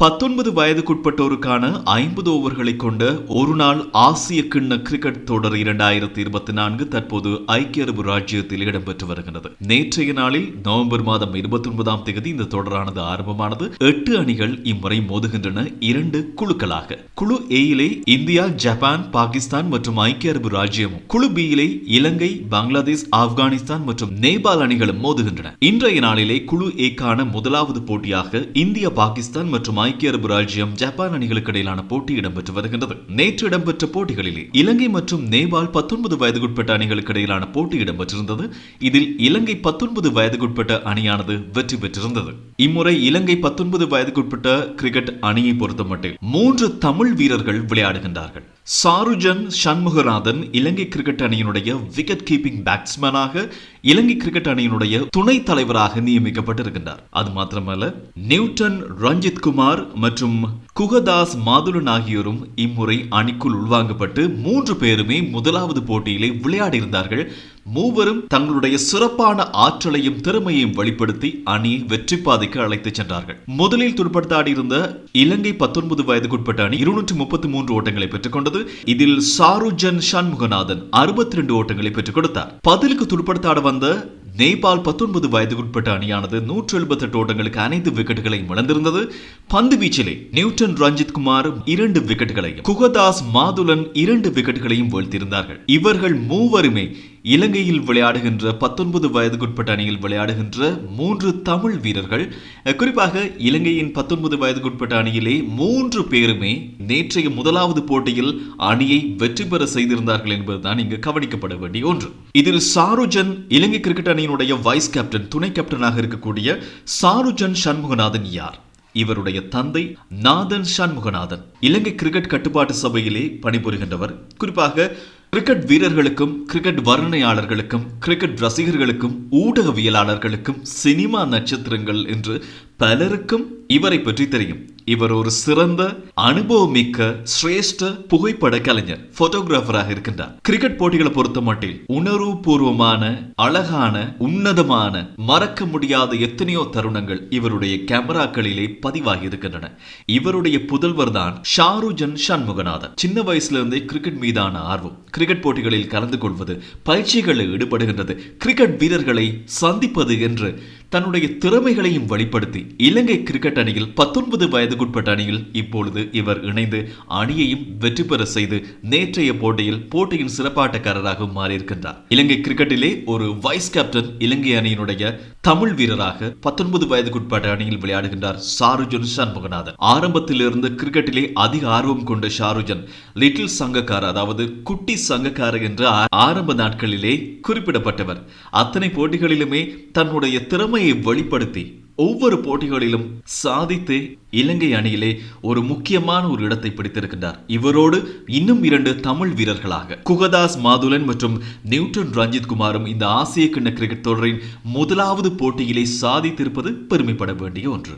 பத்தொன்பது வயதுக்குட்பட்டோருக்கான ஐம்பது ஓவர்களை கொண்ட ஒரு நாள் ஆசிய கிண்ண கிரிக்கெட் தொடர் இரண்டாயிரத்தி இருபத்தி நான்கு தற்போது ஐக்கிய அரபு ராஜ்யத்தில் இடம்பெற்று வருகிறது நேற்றைய நாளில் நவம்பர் மாதம் இருபத்தி ஒன்பதாம் தேதி இந்த தொடரானது ஆரம்பமானது. எட்டு அணிகள் இம்முறை மோதுகின்றன. இரண்டு குழுக்களாக. குழு ஏயிலே இந்தியா ஜப்பான் பாகிஸ்தான் மற்றும் ஐக்கிய அரபு ராஜ்யமும். குழு பியிலே இலங்கை பங்களாதேஷ் ஆப்கானிஸ்தான் மற்றும் நேபாள் அணிகளும் மோதுகின்றன. இன்றைய நாளிலே குழு ஏக்கான முதலாவது போட்டியாக இந்தியா பாகிஸ்தான் மற்றும் ஐக்கிய அரபு ராஜ்யம் ஜப்பான் அணிகளுக்கு இடையிலான போட்டி இடம்பெற்று வருகின்றது. நேற்று இடம்பெற்ற போட்டிகளிலே இலங்கை மற்றும் நேபாள் பத்தொன்பது வயதுக்குட்பட்ட அணிகளுக்கு இடையிலான போட்டி இடம்பெற்றிருந்தது. இதில் இலங்கை பத்தொன்பது வயதுக்குட்பட்ட அணியானது வெற்றி பெற்றிருந்தது. இம்முறை இலங்கை பத்தொன்பது வயதுக்குட்பட்ட கிரிக்கெட் அணியை பொறுத்தமட்டில் மூன்று தமிழ் வீரர்கள் விளையாடுகின்றார்கள். சாருஜன் சண்முகநாதன் இலங்கை கிரிக்கெட் அணியினுடைய விக்கெட் கீப்பிங் பேட்ஸ்மேனாக இலங்கை கிரிக்கெட் அணியினுடைய துணைத் தலைவராக நியமிக்கப்பட்டிருக்கின்றார். அது மாத்திரமல்ல நியூட்டன் ரஞ்சித் குமார் மற்றும் குகதாஸ் மாதுலன் ஆகியோரும் இம்முறை அணிக்குள் உள்வாங்கப்பட்டு மூன்று பேருமே முதலாவது போட்டியிலே விளையாடியிருந்தார்கள். மூவரும் தங்களுடைய சிறப்பான ஆற்றலையும் திறமையையும் வெளிப்படுத்தி அணியை வெற்றி பாதைக்கு அழைத்துச் சென்றார்கள். முதலில் துடுப்படுத்தாடியிருந்த இலங்கை பத்தொன்பது வயதுக்குட்பட்ட அணி இருநூற்றி முப்பத்தி மூன்று ஓட்டங்களை பெற்றுக் கொண்டது. இதில் சாருஜன் ஷண்முகநாதன் அறுபத்தி ரெண்டு ஓட்டங்களை பெற்றுக் கொடுத்தார். பதிலுக்கு துடுப்படுத்தாட வந்த நேபாள் பத்தொன்பது வயதுக்குட்பட்ட அணியானது நூற்று எழுபத்தி எட்டு ஓட்டங்களுக்கு அனைத்து விக்கெட்டுகளையும் இழந்திருந்தது. பந்து வீச்சிலே நியூட்டன் ரஞ்சித் குமார் இரண்டு விக்கெட்டுகளையும் குகதாஸ் மாதுலன் இரண்டு விக்கெட்டுகளையும் வீழ்த்தியிருந்தார்கள். இவர்கள் மூவருமே இலங்கையில் விளையாடுகின்ற பத்தொன்பது வயதுக்குட்பட்ட அணியில் விளையாடுகின்ற மூன்று தமிழ் வீரர்கள். குறிப்பாக இலங்கையின் பத்தொன்பது வயதுக்குட்பட்ட அணியிலே மூன்று பேருமே நேற்றைய முதலாவது போட்டியில் அணியை வெற்றி பெற செய்திருந்தார்கள் என்பதுதான் இங்கு கவனிக்கப்பட வேண்டிய ஒன்று. இதில் சாருஜன் இலங்கை கிரிக்கெட் அணியினுடைய வைஸ் கேப்டன் துணை கேப்டனாக இருக்கக்கூடிய சாருஜன் சண்முகநாதன் யார்? இவருடைய தந்தை நாதன் சண்முகநாதன். இலங்கை கிரிக்கெட் கட்டுப்பாட்டு சபையிலே பணிபுரிகின்றவர். குறிப்பாக கிரிக்கெட் வீரர்களுக்கும் கிரிக்கெட் வர்ணனையாளர்களுக்கும் கிரிக்கெட் ரசிகர்களுக்கும் ஊடகவியலாளர்களுக்கும் சினிமா நட்சத்திரங்கள் என்று பலருக்கும் இவரை பற்றி தெரியும். இவர் ஒரு சிறந்த அனுபவமிக்க சிரேஷ்ட புகைப்பட கலைஞர் போட்டோகிராஃபராக இருக்கின்றார். கிரிக்கெட் போட்டிகளை பொறுத்த மட்டில் உணர்வு பூர்வமான அழகான உன்னதமான மறக்க முடியாத எத்தனையோ தருணங்கள் இவருடைய கேமராக்களிலே பதிவாகி இருக்கின்றன இவருடைய புதல்வர் தான் ஷாருஜன் சண்முகநாதன். சின்ன வயசுல இருந்தே கிரிக்கெட் மீதான ஆர்வம். கிரிக்கெட் போட்டிகளில் கலந்து கொள்வது பயிற்சிகளில் ஈடுபடுகின்றது. கிரிக்கெட் வீரர்களை சந்திப்பது என்று தன்னுடைய திறமைகளையும் வெளிப்படுத்தி. இலங்கை கிரிக்கெட் அணியில் பத்தொன்பது வயதுக்குட்பட்ட அணியில் இப்பொழுது இவர் இணைந்து அணியையும் வெற்றி பெற செய்து நேற்றைய போட்டியில் போட்டியின் சிறப்பாட்டக்காரராக மாறியிருக்கின்றார். இலங்கை கிரிக்கெட்டிலே ஒரு வைஸ் கேப்டன் இலங்கை அணியினுடைய தமிழ் வீரராக பத்தொன்பது வயதுக்குட்பட்ட அணியில் விளையாடுகின்றார் ஷாருஜன் சண்முகநாதன். ஆரம்பத்திலிருந்து கிரிக்கெட்டிலே அதிக ஆர்வம் கொண்ட ஷாருஜன் லிட்டில் சங்கக்கார அதாவது குட்டி சங்கக்கார என்ற ஆரம்ப நாட்களிலே குறிப்பிடப்பட்டவர். அத்தனை போட்டிகளிலுமே தன்னுடைய திறமை திறமையை வெளிப்படுத்தி ஒவ்வொரு போட்டிகளிலும் சாதித்து இலங்கை அணியிலே ஒரு முக்கியமான ஒரு இடத்தை பிடித்திருக்கின்றார். இவரோடு இன்னும் இரண்டு தமிழ் வீரர்களாக குகதாஸ் மாதுலன் மற்றும் நியூட்டன் ரஞ்சித் குமாரும் இந்த ஆசிய கிண்ண கிரிக்கெட் தொடரின் முதலாவது போட்டியிலே சாதித்திருப்பது பெருமைப்பட வேண்டிய ஒன்று.